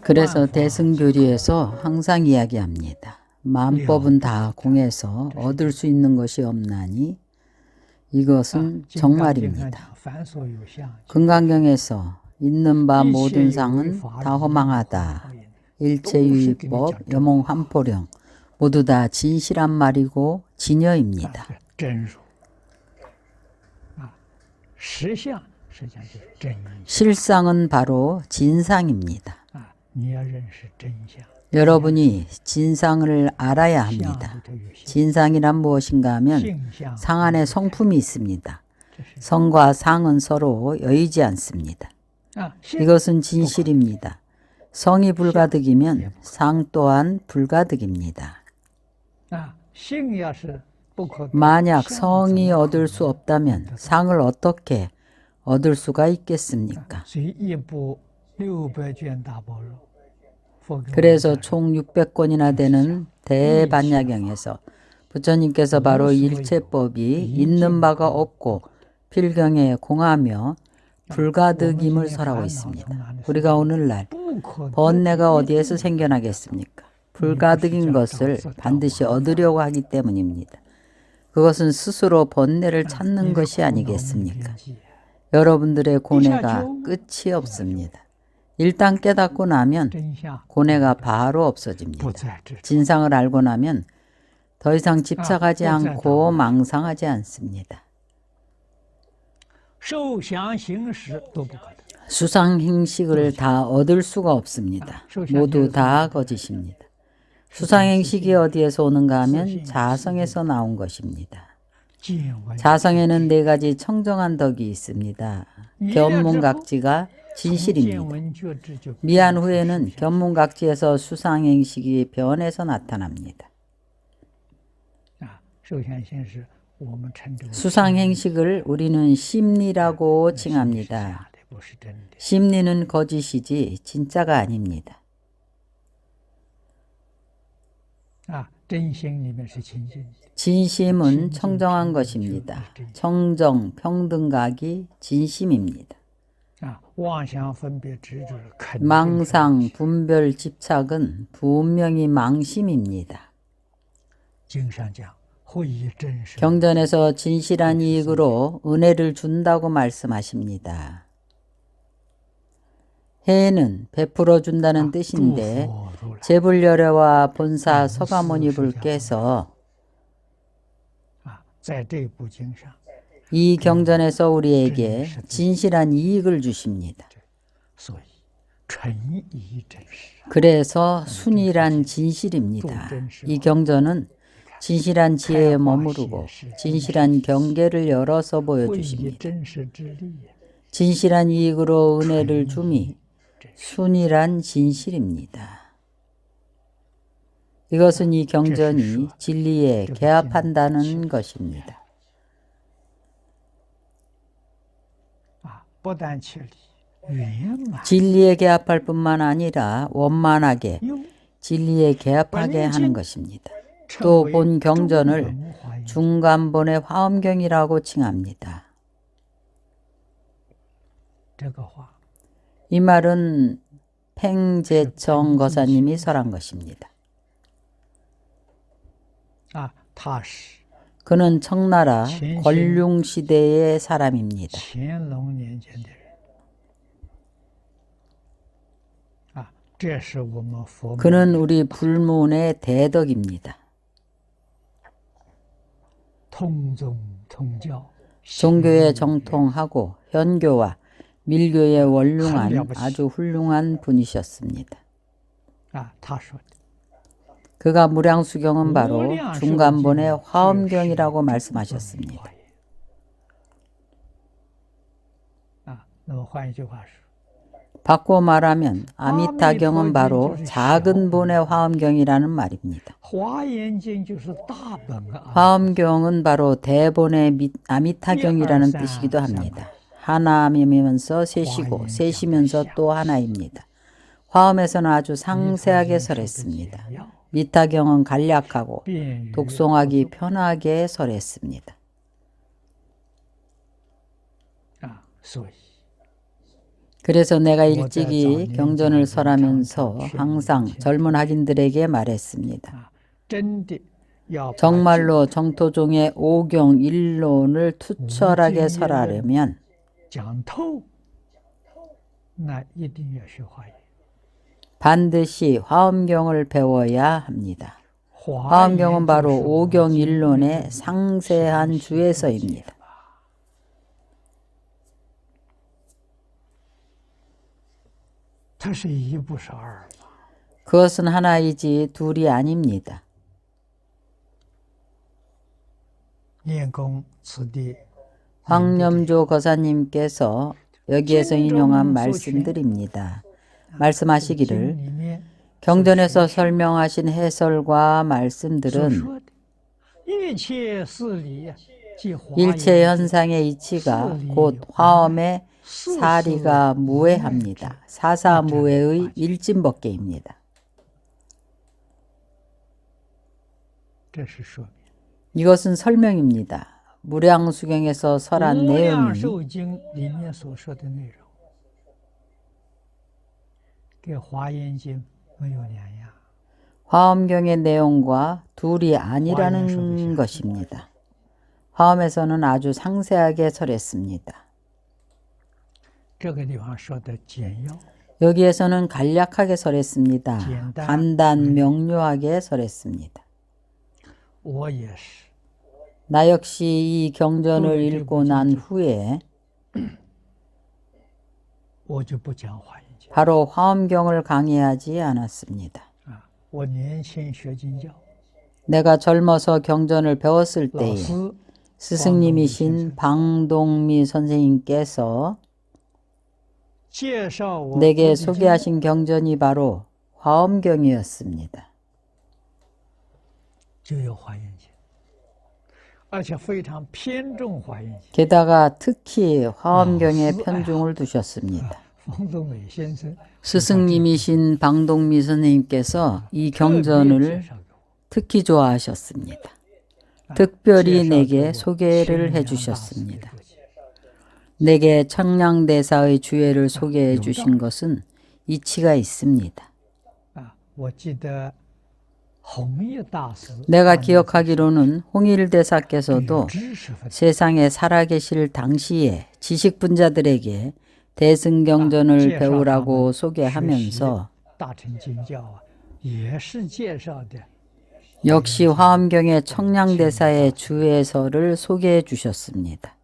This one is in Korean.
그래서 대승교리에서 항상 이야기합니다. 만법은 다 공해서 얻을 수 있는 것이 없나니 이것은 정말입니다. 금강경에서 있는 바 모든 상은 다 허망하다. 일체유의법, 여몽환포령 모두 다 진실한 말이고 진여입니다. 실상은 바로 진상입니다. 여러분이 진상을 알아야 합니다. 진상이란 무엇인가 하면 상 안에 성품이 있습니다. 성과 상은 서로 여의지 않습니다. 이것은 진실입니다. 성이 불가득이면 상 또한 불가득입니다. 만약 성이 얻을 수 없다면 상을 어떻게 얻을 수가 있겠습니까? 그래서 총 600권이나 되는 대반야경에서 부처님께서 바로 일체법이 있는 바가 없고 필경에 공하며 불가득임을 설하고 있습니다. 우리가 오늘날 번뇌가 어디에서 생겨나겠습니까? 불가득인 것을 반드시 얻으려고 하기 때문입니다. 그것은 스스로 번뇌를 찾는 것이 아니겠습니까? 여러분들의 고뇌가 끝이 없습니다. 일단 깨닫고 나면 고뇌가 바로 없어집니다. 진상을 알고 나면 더 이상 집착하지 않고 망상하지 않습니다. 수상 행식을 다 얻을 수가 없습니다. 모두 다 거짓입니다. 수상 행식이 어디에서 오는가 하면 자성에서 나온 것입니다. 자성에는 네 가지 청정한 덕이 있습니다. 견문각지가 진실입니다. 미안 후에는 견문각지에서 수상행식이 변해서 나타납니다. 수상행식을 우리는 심리라고 칭합니다. 심리는 거짓이지 진짜가 아닙니다. 진심은 청정한 것입니다. 청정, 평등각이 진심입니다. 망상, 분별, 집착은 분명히 망심입니다. 경전에서 진실한 이익으로 은혜를 준다고 말씀하십니다. 해는 베풀어 준다는 뜻인데 제불여래와 본사 아, 서가모니불 께서 이 경전에서 우리에게 진실한 이익을 주십니다. 그래서 순이란 아, 진실입니다. 이 경전은 진실한 지혜에 머무르고 진실한 경계를 열어서 보여주십니다. 진실한 이익으로 은혜를 주미 순이란 진실입니다. 이것은 이 경전이 진리에 개합한다는 것입니다. 진리에 개합할 뿐만 아니라 원만하게 진리에 개합하게 하는 것입니다. 또 본 경전을 중간본의 화엄경이라고 칭합니다. 이 말은 팽재청 거사님이 설한 것입니다. 그는 청나라 권룡 시대의 사람입니다. 그는 우리 불문의 대덕입니다. 종교에 정통하고 현교와 밀교에 원륭한 아주 훌륭한 분이셨습니다. 그가 무량수경은 바로 중간본의 화엄경이라고 말씀하셨습니다. 바꿔 말하면 아미타경은 바로 작은 본의 화엄경이라는 말입니다. 화엄경은 바로 대본의 아미타경이라는 뜻이기도 합니다. 하나이면서 셋이고 셋이면서 또 하나입니다. 화엄에서는 아주 상세하게 설했습니다. 미타경은 간략하고 독송하기 편하게 설했습니다. 그래서 내가 일찍이 경전을 설하면서 항상 젊은 학인들에게 말했습니다. 정말로 정토종의 오경 일론을 투철하게 설하려면 반드시 화엄경을 배워야 합니다. 화엄경은 바로 오경일론의 상세한 주에서입니다. 그것은 하나이지 둘이 아닙니다. 황념조 거사님께서 여기에서 인용한 말씀드립니다. 말씀하시기를 경전에서 설명하신 해설과 말씀들은 일체 현상의 이치가 곧 화엄의 사리가 무해합니다. 사사무해의 일진법계입니다. 이것은 설명입니다. 무량수경에서 설한 내용이 跟华严经没有两样。 화엄경의 내용과 둘이 아니라는 것입니다. 화엄에서는 아주 상세하게 설했습니다. 这个地方说的简要， 여기에서는 간략하게 설했습니다.简单 간단 명료하게 설했습니다. 我也是。 나 역시 이 경전을 읽고 난 후에 我就不讲华严经 바로 화엄경을 강의하지 않았습니다. 내가 젊어서 경전을 배웠을 때에 스승님이신 방동미 선생님께서 내게 소개하신 경전이 바로 화엄경이었습니다. 게다가 특히 화엄경에 편중을 두셨습니다. 스승님이신 방동미 선생님께서 이 경전을 특히 좋아하셨습니다. 특별히 내게 소개를 해주셨습니다. 내게 청량대사의 주애를 소개해 주신 것은 이치가 있습니다. 내가 기억하기로는 홍일대사께서도 세상에 살아계실 당시에 지식분자들에게 대승경전을 배우라고 소개하면서 역시 화엄경의 청량대사의 주의서를 소개해 주셨습니다.